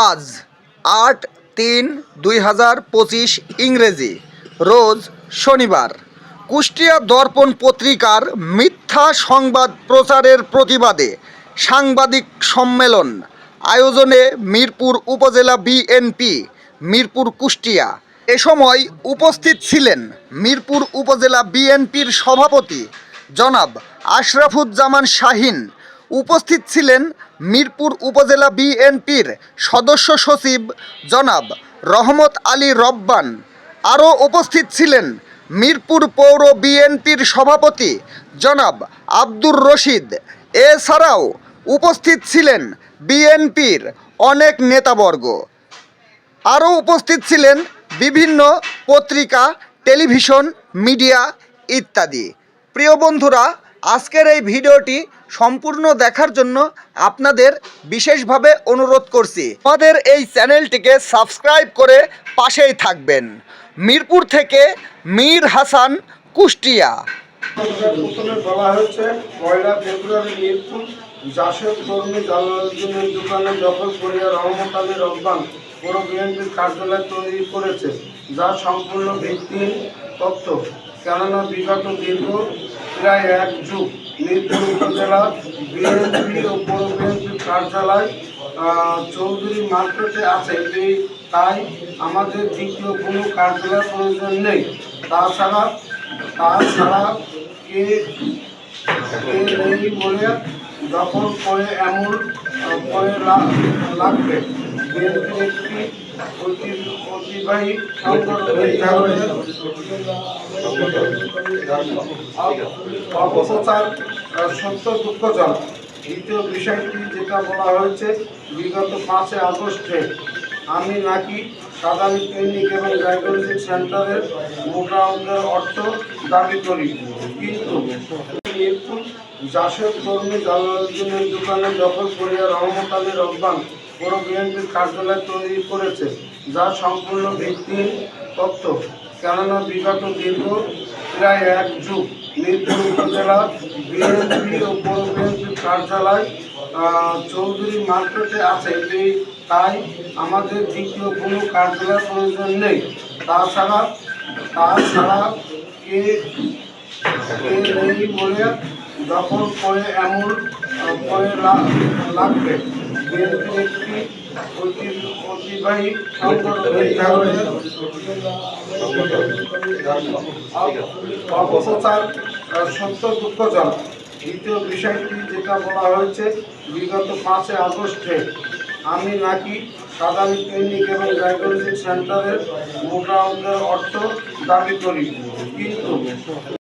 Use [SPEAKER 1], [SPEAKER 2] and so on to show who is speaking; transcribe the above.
[SPEAKER 1] আজ আট তিন দুই হাজার পঁচিশ ইংরেজি, রোজ শনিবার। কুষ্টিয়া দর্পণ পত্রিকার মিথ্যা সংবাদ প্রচারের প্রতিবাদে সাংবাদিক সম্মেলন আয়োজনে মিরপুর উপজেলা বিএনপি, মিরপুর কুষ্টিয়া। এ সময় উপস্থিত ছিলেন মিরপুর উপজেলা বিএনপির সভাপতি জনাব আশরাফুজ্জামান শাহিন। উপস্থিত ছিলেন মিরপুর উপজেলা বিএনপির সদস্য সচিব জনাব রহমত আলী রব্বান। আরও উপস্থিত ছিলেন মিরপুর পৌর বিএনপির সভাপতি জনাব আব্দুর রশিদ। এছাড়াও উপস্থিত ছিলেন বিএনপির অনেক নেতাবর্গ। আরও উপস্থিত ছিলেন বিভিন্ন পত্রিকা, টেলিভিশন, মিডিয়া ইত্যাদি। প্রিয় বন্ধুরা আজকের এই ভিডিওটি সম্পূর্ণ দেখার জন্য আপনাদের বিশেষভাবে অনুরোধ করছি। আমাদের এই চ্যানেলটিকে সাবস্ক্রাইব করে পাশেই থাকবেন। মিরপুর থেকে মীর হাসান, কুষ্টিয়া।
[SPEAKER 2] কার্যালয় তৈরি করেছে, যা সম্পূর্ণ ভিত্তিহীন তথ্য। কেননা বিগত দীর্ঘ প্রায় এক যুগ মিরপুর উপজেলা, বিএনপি ও পৌর বিএনপির কার্যালয় চৌধুরী মার্কেটে আছে। এই তাই আমাদের দ্বিতীয় কোনো কার্যালয় প্রয়োজন নেই। তাছাড়া তাছাড়া কে নেই বলে দখল করে এমন করে লাগবে। বিএনপির একটি সংগঠনের কারণে অপপ্রচার সত্য দুঃখজনক দ্বিতীয় বিষয়টি যেটা বলা হয়েছে বিগত পাঁচই আগস্টে আমি নাকি সাধারণ ক্লিনিক এবং ডায়াগনস্টিক সেন্টারের মোটা অর্থ দাবি করি কিন্তু মিরপুর জাসদ কর্মী জালালউদ্দিনের দোকানে দখল করিয়া রহমত আলী রব্বান পৌর বিএনপির কার্যালয় তৈরি করেছে যা সম্পূর্ণ ভিত্তিহীন তথ্য কেননা বিগত দীর্ঘ প্রায় এক যুগ মিরপুর উপজেলা বিএনপি ও পৌর কার্যালয় চৌধুরী মার্কেটে আছে। এই তাই আমাদের দ্বিতীয় কোনো কার্যালয় প্রয়োজন নেই। তাছাড়া তাছাড়া কে নেই বলে দখল করে এমন করে লাগবে? বিএনপির একটি অতিবাহী সত্য দুঃখজনক দ্বিতীয় বিষয়টি যেটা বলা হয়েছে বিগত পাঁচই আগস্টে আমি নাকি সাধারণ ক্লিনিক এবং ডায়াগনস্টিক সেন্টারের মোটা অর্থ দাবি করি। কিন্তু